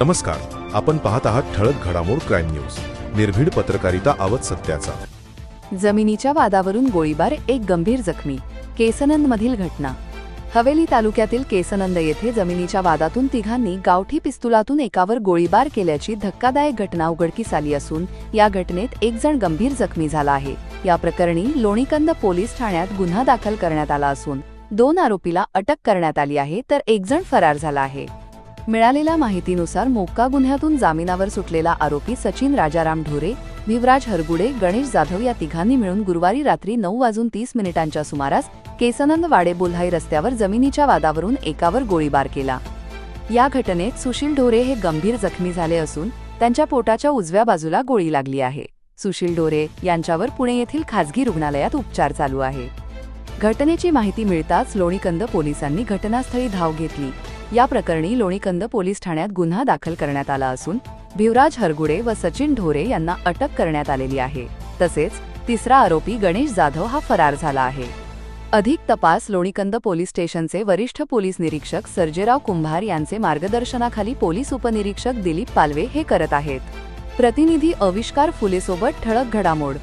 नमस्कार. आपण पाहत आहात ठळक घडामोड क्राईम न्यूज. निर्भीड पत्रकारिता आवत सत्याचा. जमिनीच्या वादावरून गोळीबार एक गंभीर जखमी. केसनंदमधील घटना. हवेली तालुक्यातील केसनंद येथे जमिनीच्या वादातून तिघांनी गावठी पिस्तुलातून एकावर गोळीबार केल्याची धक्कादायक घटना उघडकीस आली असून या घटनेत एक जण गंभीर जखमी झाला आहे. या प्रकरणी लोणीकंद पोलीस ठाण्यात गुन्हा दाखल करण्यात आला असून दोन आरोपीला अटक करण्यात आली आहे तर एक जण फरार झाला आहे. मिळालेल्या माहितीनुसार मोक्का गुन्ह्यातून जामिनावर सुटलेला आरोपी सचिन राजाराम ढोरे भिवराज हरगुडे गणेश जाधव या तिघांनी मिळून गुरुवारी रात्री नऊ वाजून तीस मिनिटांच्या सुमारास केसनंद वाडे बोल्हाई रस्त्यावर जमिनीच्या वादावरून एकावर गोळीबार केला. या घटनेत सुशील ढोरे हे गंभीर जखमी झाले असून त्यांच्या पोटाच्या उजव्या बाजूला गोळी लागली आहे. सुशील ढोरे यांच्यावर पुणे येथील खासगी रुग्णालयात उपचार चालू आहे. घटनेची माहिती मिळताच लोणीकंद पोलिसांनी घटनास्थळी धाव घेतली. या प्रकरणी लोणीकंद पोलीस ठाण्यात गुन्हा दाखल करण्यात आला असून भिवराज हरगुडे व सचिन ढोरे यांना अटक करण्यात आलेली आहे. तसेच तिसरा आरोपी गणेश जाधव हा फरार झाला आहे. अधिक तपास लोणीकंद पोलीस स्टेशनचे वरिष्ठ पोलीस निरीक्षक सर्जेराव कुंभार यांचे मार्गदर्शनाखाली पोलीस उपनिरीक्षक दिलीप पालवे हे करत आहेत. प्रतिनिधी अविष्कार फुलेसोबत ठळक घडामोड